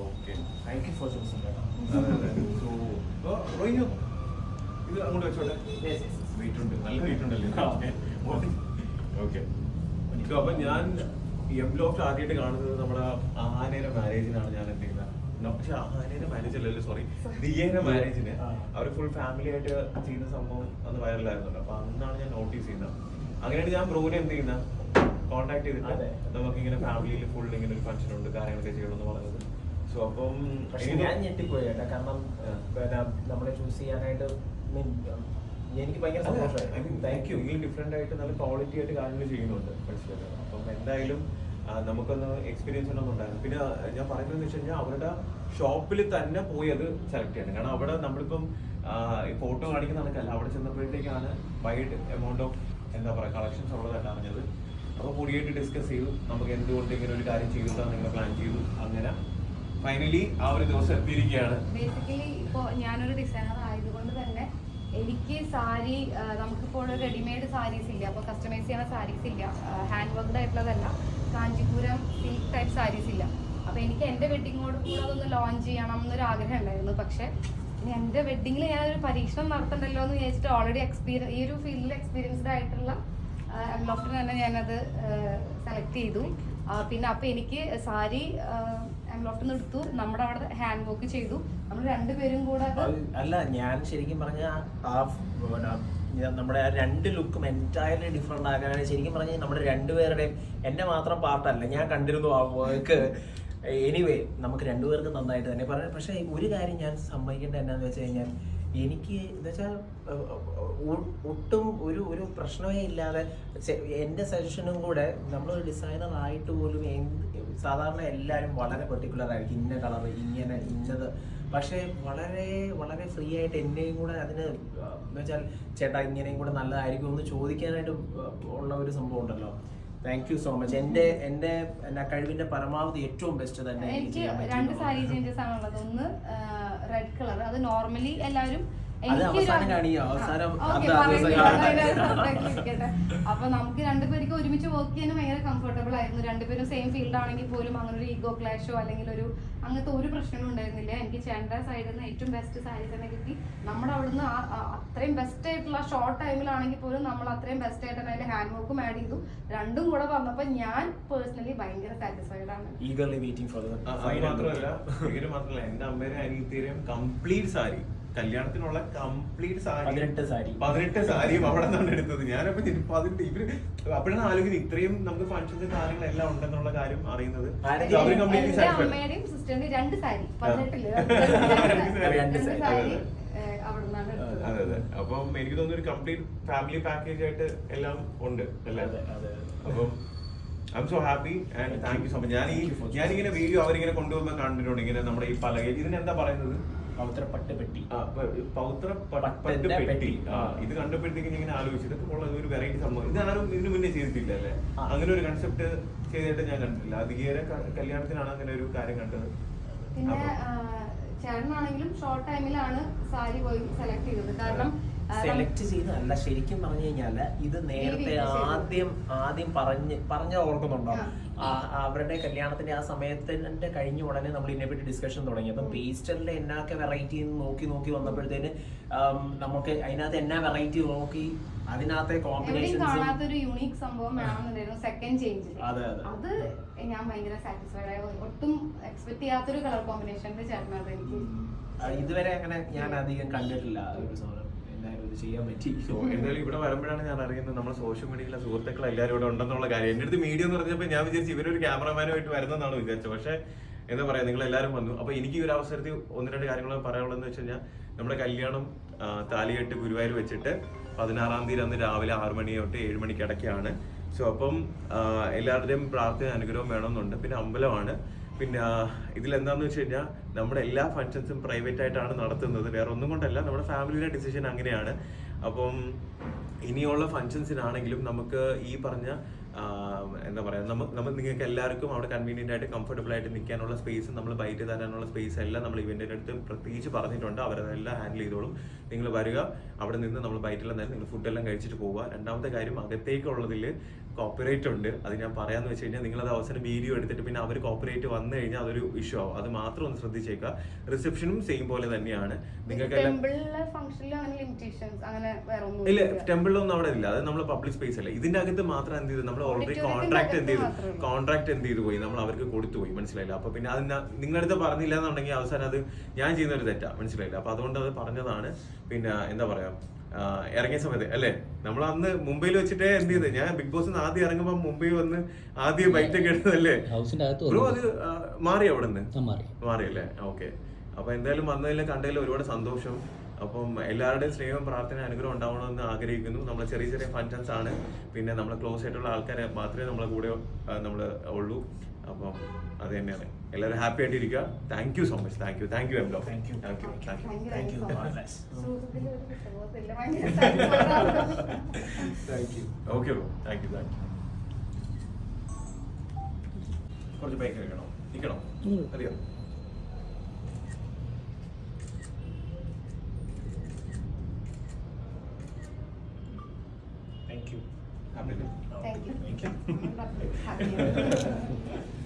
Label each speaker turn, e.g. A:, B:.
A: Okay.
B: Thank you for
A: oh, റോയിഞ്ഞോ. ഇത് അങ്ങോട്ട് വെച്ചോട്ടെ. വെയിറ്റ് ഉണ്ട്. നല്ല വെയിറ്റ് ഉണ്ടല്ലേ. ഓക്കെ. അപ്പൊ ഞാൻ എം ലോഫ്റ്റ് ആദ്യമായിട്ട് കാണുന്നത് നമ്മുടെ ആനയുടെ മാരേജിനാണ് ഞാൻ എന്ത് ചെയ്യുന്നത് No, പക്ഷെ ആനയുടെ മാരേജ് അല്ലല്ലോ സോറി ദിയേന്റെ മാരേജിന്
B: ആ.
A: അവർ ഫുൾ ഫാമിലി ആയിട്ട് ചെയ്യുന്ന സംഭവം അന്ന് വൈറലായിരുന്നല്ലോ അപ്പൊ അന്നാണ് ഞാൻ നോട്ടീസ് ചെയ്യുന്നത് അങ്ങനെയാണ് ഞാൻ ബ്രോനെ എന്ത് ചെയ്യുന്ന? കോൺടാക്ട് ചെയ്തിട്ട്. നമുക്ക് ഇങ്ങനെ ഫാമിലിയിൽ ഫുൾ ഇങ്ങനെ ഒരു ഫംഗ്ഷൻ ഉണ്ട് കാര്യങ്ങളൊക്കെ ചെയ്യണമെന്ന് പറഞ്ഞത്. സോ അപ്പം
B: ഞാൻ ഞെട്ടിപ്പോയി കേട്ടോ. കാരണം നമ്മളെ ചൂസ് ചെയ്യാനായിട്ട് എനിക്ക് ഭയങ്കര സന്തോഷമായി.
A: താങ്ക് യു നിങ്ങൾ ഡിഫറെന്റ് ആയിട്ട് നല്ല ക്വാളിറ്റി ആയിട്ട് കാര്യങ്ങൾ ചെയ്യുന്നുണ്ട്. മനസ്സിലായോ? അപ്പം എന്തായാലും നമുക്കൊന്ന് എക്സ്പീരിയൻസ് ഉണ്ടായിരുന്നു. പിന്നെ ഞാൻ പറയുന്നത് വെച്ച് കഴിഞ്ഞാൽ അവരുടെ ഷോപ്പിൽ തന്നെ പോയി അത് സെലക്ട് ചെയ്യണം. കാരണം അവിടെ നമ്മളിപ്പം ഫോട്ടോ കാണിക്കുന്ന നടക്കല്ല അവിടെ ചെന്നപ്പോഴത്തേക്കാണ് വൈഡ് എമൗണ്ട് ഓഫ് എന്താ പറയുക കളക്ഷൻസ് ഉള്ളതല്ല അറിഞ്ഞത്. അപ്പോൾ കൂടിയായിട്ട് ഡിസ്കസ് ചെയ്തു. നമുക്ക് എന്തുകൊണ്ട് ഇങ്ങനെ ഒരു കാര്യം ചെയ്തു നിങ്ങൾ പ്ലാൻ ചെയ്തു. അങ്ങനെ ഫൈനലി ആ ഒരു ദിവസം എത്തിയിരിക്കുകയാണ്.
C: ബേസിക്കലി ഇപ്പോൾ ഞാനൊരു ഡിസൈനർ എനിക്ക് സാരി നമുക്കിപ്പോൾ റെഡിമെയ്ഡ് സാരീസ് ഇല്ല? അപ്പോൾ കസ്റ്റമൈസ് ചെയ്യുന്ന സാരീസ് ഇല്ല. ഹാൻഡ് വർക്ക്ഡ് ആയിട്ടുള്ളതല്ല. കാഞ്ചിപുരം സിൽക്ക് ടൈപ്പ് സാരീസ് ഇല്ല. അപ്പോൾ എനിക്ക് എന്റെ വെഡിങ്ങോട് കൂടെ അതൊന്ന് ലോഞ്ച് ചെയ്യണം എന്നൊരു ആഗ്രഹം ഉണ്ടായിരുന്നു. പക്ഷേ ഇനി എന്റെ വെഡ്ഡിങ്ങിൽ ഞാൻ ഒരു പരീക്ഷണം നടത്തണ്ടല്ലോ എന്ന് വിചാരിച്ചിട്ട് ഓൾറെഡി എക്സ്പീരിയൻ ഈ ഒരു ഫീൽഡിൽ എക്സ്പീരിയൻസ്ഡ് ആയിട്ടുള്ള ലോഫ്റ്റിന് തന്നെ ഞാനത് സെലക്ട് ചെയ്തു. പിന്നെ അപ്പോൾ എനിക്ക് സാരി നിന്ന് എടുത്തു. നമ്മുടെ അവിടെ ഹാൻഡ് വർക്ക് ചെയ്തു. നമ്മൾ രണ്ടുപേരും കൂടെ
B: അല്ല ഞാൻ ശരിക്കും പറഞ്ഞ ആ നമ്മുടെ ആ രണ്ട് ലുക്കും എന്റയർലി ഡിഫറെന്റ് ആക്കാനാണ്. ശരിക്കും പറഞ്ഞാൽ നമ്മുടെ രണ്ടുപേരുടെയും എന്നെ മാത്രം പാർട്ടല്ല ഞാൻ കണ്ടിരുന്നു ആ വർക്ക് എനിവേ നമുക്ക് രണ്ടുപേർക്കും നന്നായിട്ട് തന്നെ പറയാം. പക്ഷേ ഒരു കാര്യം ഞാൻ സമ്മതിക്കേണ്ട എന്നാന്ന് വെച്ച് കഴിഞ്ഞാൽ എനിക്ക് എന്താ വെച്ചാൽ ഒട്ടും ഒരു ഒരു പ്രശ്നമേ ഇല്ലാതെ എന്റെ സജഷനും കൂടെ നമ്മളൊരു ഡിസൈനർ ആയിട്ട് പോലും സാധാരണ എല്ലാവരും വളരെ പെർട്ടിക്കുലർ ആയിരിക്കും. ഇന്ന കളർ ഇങ്ങനെ ഇന്നത്. പക്ഷേ വളരെ വളരെ ഫ്രീ ആയിട്ട് എന്നെയും കൂടെ അതിന് എന്ന് വെച്ചാൽ ചേട്ടാ ഇങ്ങനെയും കൂടെ നല്ലതായിരിക്കും എന്ന് ചോദിക്കാനായിട്ട് ഉള്ള ഒരു സംഭവം ഉണ്ടല്ലോ. താങ്ക് യു സോ മച്ച് എന്റെ എന്റെ എന്റെ കഴിവിന്റെ പരമാവധി ഏറ്റവും ബെസ്റ്റ് തന്നെ എനിക്ക്
C: രണ്ട് സാരി ചേഞ്ചസ് ആണുള്ളത്. ഒന്ന് റെഡ് കളർ അത് നോർമലി എല്ലാവരും അപ്പൊ നമുക്ക് രണ്ടുപേർക്ക് ഒരുമിച്ച് വർക്ക് ചെയ്യാൻ ഭയങ്കര കംഫർട്ടബിൾ ആയിരുന്നു. രണ്ടുപേരും സെയിം ഫീൽഡ് ആണെങ്കിൽ പോലും അങ്ങനെ ഒരു ഈഗോ ക്ലാഷോ അല്ലെങ്കിൽ ഒരു അങ്ങനത്തെ ഒരു പ്രശ്നവും ഉണ്ടായിരുന്നില്ല. എനിക്ക് ചേണ്ട സൈഡിൽ നിന്ന് ഏറ്റവും ബെസ്റ്റ് സാരി തന്നെ കിട്ടി. നമ്മുടെ അവിടുന്ന് അത്രയും ബെസ്റ്റ് ആയിട്ടുള്ള ഷോർട്ട് ടൈമിലാണെങ്കിൽ പോലും നമ്മൾ അത്രയും ബെസ്റ്റ് ആയിട്ട് അതിൽ ഹാൻഡ് വർക്കും ആഡ് ചെയ്തു. രണ്ടും കൂടെ വന്നപ്പോ ഞാൻ പേഴ്സണലി ഭയങ്കര സാറ്റിസ്ഫൈഡ് ആണ്.
B: ഈഗർലി വെയിറ്റിംഗ് ഫോർ
A: മാത്രമല്ല മാത്രമല്ല എന്റെ അമ്മേനെ അനിയത്തിയും കംപ്ലീറ്റ് സാരി കല്യാണത്തിനുള്ള കംപ്ലീറ്റ് സാരി.
B: പതിനെട്ട് സാരി.
A: പതിനെട്ട് സാരിയും അവിടെ നിന്നാണ് എടുത്തത്. ഞാനപ്പോ ഇപ്പൊ അതിന് ഇവർ അപ്പോഴാണ് ആലോചിക്കുന്നത് ഇത്രയും നമുക്ക് ഫംഗ്ഷൻസ് കാര്യങ്ങളെല്ലാം ഉണ്ടെന്നുള്ള കാര്യം അറിയുന്നത്.
C: അവർ സാരി.
A: അതെ. അതെ അപ്പം എനിക്ക് തോന്നുന്നു ഒരു കംപ്ലീറ്റ് ഫാമിലി പാക്കേജ് ആയിട്ട് എല്ലാം ഉണ്ട്. അപ്പം I'm so happy and thank you so much ഞാൻ ഈ ഞാനിങ്ങനെ വീഡിയോ അവരിങ്ങനെ കൊണ്ടുപോകുമ്പോൾ കണ്ടിട്ടുണ്ട്. ഇങ്ങനെ നമ്മുടെ ഈ പലകയിൽ ഇതിനെന്താ പറയുന്നത്?
B: പവിത്ര പട്ടുപെട്ടി
A: ആ, പൗത്ര പട്ട് പെട്ടി
B: പെട്ടി.
A: ആ ഇത് കണ്ടപ്പോഴത്തേക്ക് ഞാൻ ആലോചിച്ചു. ഇതൊക്കെ ഉള്ള ഒരു വെറൈറ്റി സംഭവം. ഇത് ആരും ഇതിനു മുന്നേ ചെയ്തിട്ടില്ല അല്ലേ? അങ്ങനെ ഒരു കൺസെപ്റ്റ് ചെയ്തിട്ട് ഞാൻ കണ്ടിട്ടില്ല. അധികേറെ കല്യാണത്തിനാണ് അങ്ങനെ ഒരു കാര്യം കണ്ടത്
C: പിന്നെ ചേട്ടനാണെങ്കിലും ഷോർട്ട് ടൈമിലാണ് സാരി പോയി സെലക്ട് ചെയ്തത്. കാരണം
B: സെലക്ട് ചെയ്തതല്ല ശരിക്കും പറഞ്ഞു കഴിഞ്ഞാൽ ഇത് നേരത്തെ ആദ്യം ആദ്യം പറഞ്ഞ് പറഞ്ഞ ഓർക്കുന്നുണ്ടോ? അവരുടെ കല്യാണത്തിന്റെ ആ സമയത്തിന്റെ കഴിഞ്ഞ ഉടനെ നമ്മൾ ഇതിനെ പറ്റി ഡിസ്കഷൻ തുടങ്ങി. അപ്പം. പേസ്റ്റലിന്റെ എന്നാക്കെ വെറൈറ്റി നോക്കി നോക്കി വന്നപ്പോഴത്തേന് നമുക്ക് അതിനകത്ത് എന്നാ വെറൈറ്റി നോക്കി അതിനകത്തെ
C: കോമ്പിനേഷൻ
B: കോമ്പിനേഷൻസ്
C: യുണീക് സംഭവം വേണമെന്നുണ്ടായിരുന്നു സെക്കൻഡ് ചേഞ്ച്
B: അതെ,
C: ഞാൻ ഭയങ്കര സാറ്റിസ്ഫൈഡ് ആയി. ഒട്ടും എക്സ്പെക്ട് ചെയ്യാത്തൊരു കളർ കോമ്പിനേഷൻ എനിക്ക്
B: ഇതുവരെ അങ്ങനെ ഞാൻ അധികം കണ്ടിട്ടില്ല ഒരു സാധനം. എന്തായാലും ഇത് ചെയ്യാൻ പറ്റി.
A: സോ എന്തായാലും ഇവിടെ വരുമ്പോഴാണ് ഞാൻ അറിയുന്നത് നമ്മുടെ സോഷ്യൽ മീഡിയയിലെ സുഹൃത്തുക്കൾ എല്ലാവരും ഇവിടെ ഉണ്ടെന്നുള്ള കാര്യം. എന്റെ അടുത്ത് മീഡിയ എന്ന് പറഞ്ഞപ്പോൾ ഞാൻ വിചാരിച്ചു ഇവരൊരു ക്യാമറമാനുമായിട്ട് വരുന്നതാണ് വിചാരിച്ചത്. പക്ഷേ എന്താ പറയാ നിങ്ങൾ എല്ലാവരും വന്നു. അപ്പൊ എനിക്ക് ഈ ഒരു അവസരത്തിൽ ഒന്ന് രണ്ട് കാര്യങ്ങൾ പറയാനുള്ളതെന്ന് വെച്ച് കഴിഞ്ഞാൽ നമ്മുടെ കല്യാണം താലികെട്ട് ഗുരുവായൂർ വെച്ചിട്ട് പതിനാറാം തീയതി അന്ന് രാവിലെ ആറു മണി തൊട്ട് ഏഴ് മണിക്ക് ഇടയ്ക്കാണ് സോ അപ്പം എല്ലാവരുടെയും പ്രാർത്ഥന അനുഗ്രഹം വേണമെന്നുണ്ട്. പിന്നെ അമ്പലമാണ്. പിന്നെ ഇതിലെന്താന്ന് വെച്ച് കഴിഞ്ഞാൽ നമ്മുടെ എല്ലാ ഫങ്ഷൻസും പ്രൈവറ്റ് ആയിട്ടാണ് നടത്തുന്നത്. വേറെ ഒന്നും കൊണ്ടല്ല നമ്മുടെ ഫാമിലിയുടെ ഡിസിഷൻ അങ്ങനെയാണ്. അപ്പം ഇനിയുള്ള ഫങ്ഷൻസിനാണെങ്കിലും നമുക്ക് ഈ പറഞ്ഞ എന്താ പറയാ നമ്മൾ നമ്മൾ നിങ്ങൾക്ക് എല്ലാവർക്കും അവിടെ കൺവീനിയന്റ് ആയിട്ട് കംഫർട്ടബിൾ ആയിട്ട് നിൽക്കാനുള്ള സ്പേസ് നമ്മൾ ബൈറ്റ് തരാനുള്ള സ്പേസ് എല്ലാം നമ്മൾ ഇവന്റിന്റെ അടുത്ത് പ്രത്യേകിച്ച് പറഞ്ഞിട്ടുണ്ട്. അവരതെല്ലാം ഹാൻഡിൽ ചെയ്തോളും. നിങ്ങൾ വരിക അവിടെ നിന്ന് നമ്മൾ ബൈറ്റെല്ലാം തന്നെ നിങ്ങൾ ഫുഡെല്ലാം കഴിച്ചിട്ട് പോവുക. രണ്ടാമത്തെ കാര്യം അകത്തേക്കുള്ളതിൽ കോപ്പറേറ്റ് ഉണ്ട്. അത് ഞാൻ പറയാന്ന് വെച്ച് കഴിഞ്ഞാൽ നിങ്ങളത് അവസരം വീഡിയോ എടുത്തിട്ട് പിന്നെ അവർ കോപ്പറേറ്റ് വന്നു കഴിഞ്ഞാൽ അതൊരു ഇഷ്യൂ ആവും. അത് മാത്രം ഒന്ന് ശ്രദ്ധിച്ചേക്കുക. റിസപ്ഷനും സെയിം പോലെ തന്നെയാണ്. നിങ്ങൾക്ക് ഇല്ല ടെമ്പിളിലൊന്നും അവിടെ ഇല്ല. അത് നമ്മൾ പബ്ലിക് സ്പേസ് അല്ല. ഇതിന്റെ അകത്ത് മാത്രം എന്ത് ചെയ്തു? നമ്മൾ ഓൾറെഡി
C: Auditorium
A: കോൺട്രാക്ട് എന്ത് ചെയ്തു? കോൺട്രാക്ട് എന്ത് ചെയ്തു പോയി? നമ്മൾ അവർക്ക് കൊടുത്തു പോയി മനസ്സിലായില്ല? അപ്പൊ പിന്നെ അത് നിങ്ങളടുത്ത് നിങ്ങളുടെ അടുത്ത് പറഞ്ഞില്ല എന്നുണ്ടെങ്കിൽ അവസാനം അത് ഞാൻ ചെയ്യുന്ന ഒരു തെറ്റാ. മനസ്സിലായില്ല? അപ്പൊ അതുകൊണ്ട് അത് പറഞ്ഞതാണ്. പിന്നെ എന്താ പറയാ ഇറങ്ങിയ സമയത്ത് അല്ലേ? നമ്മൾ അന്ന് മുംബൈയിൽ വെച്ചിട്ടേ എന്ത് ചെയ്ത്? ഞാൻ ബിഗ് ബോസ് ആദ്യം ഇറങ്ങുമ്പോൾ മുംബൈ വന്ന് ആദ്യം ബൈറ്റ് ഒക്കെ എടുത്തതല്ലേ? ബ്രോ അത് മാറി അവിടെ നിന്ന്
D: മാറി.
A: മാറിയല്ലേ ഓക്കെ അപ്പൊ എന്തായാലും വന്നതിലും കണ്ടതിലും ഒരുപാട് സന്തോഷം. അപ്പം എല്ലാവരുടെയും സ്നേഹം പ്രാർത്ഥന അനുഗ്രഹം ഉണ്ടാവണമെന്ന് ആഗ്രഹിക്കുന്നു. നമ്മൾ ചെറിയ ചെറിയ ഫങ്ഷൻസ് ആണ്. പിന്നെ നമ്മൾ ക്ലോസ് ആയിട്ടുള്ള ആൾക്കാരെ മാത്രമേ നമ്മളെ കൂടെ നമ്മൾ ഉള്ളൂ. അപ്പം അത് തന്നെയാണ്. എല്ലാവരും ഹാപ്പി ആയിട്ടിരിക്കുക. Thank you so much thank you thank you M ഡോ
B: Thank you.
A: Thank you thank you.
B: Thank you
A: okay bro thank you thank you കുറച്ച് ബൈക്ക് കഴിക്കണോ നിൽക്കണോ
D: ഉം.
A: അറിയോ
B: thank you
A: happy
C: Thank you.
B: Thank you.
C: Happy.